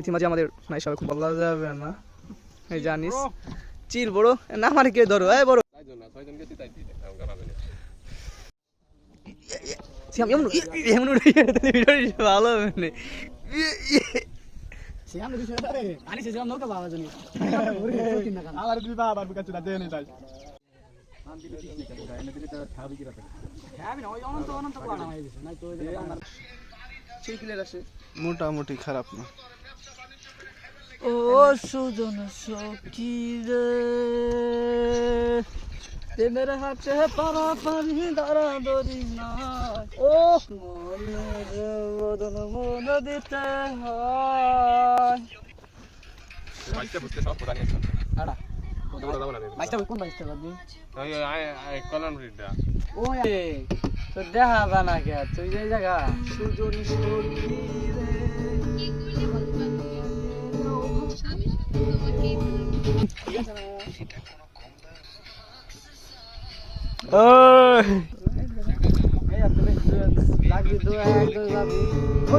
ইতিমাঝে আমাদের নাই সবাই খুব ভালো যাবে না। এই জানিস। চিল বড় না মানে কে ধরো এই বড়। ভালো হবে না। সিয়াম দিছে গেছে নাই তো ওই জায়গা সেই ক্লিয়ার আসে মোটামুটি খারাপ না ও সুজন সখী রে প্রেমের হাতে পারা পারি ধরা ধরি না ও মনের বদল মন দিতে হয় আড়া বাইশটা কোন বাইশটা বাদি ও এ তো দেখা বানা কে তুই যে জায়গা। সুজন সখী রে লাগি দু এক দুই যাবি ও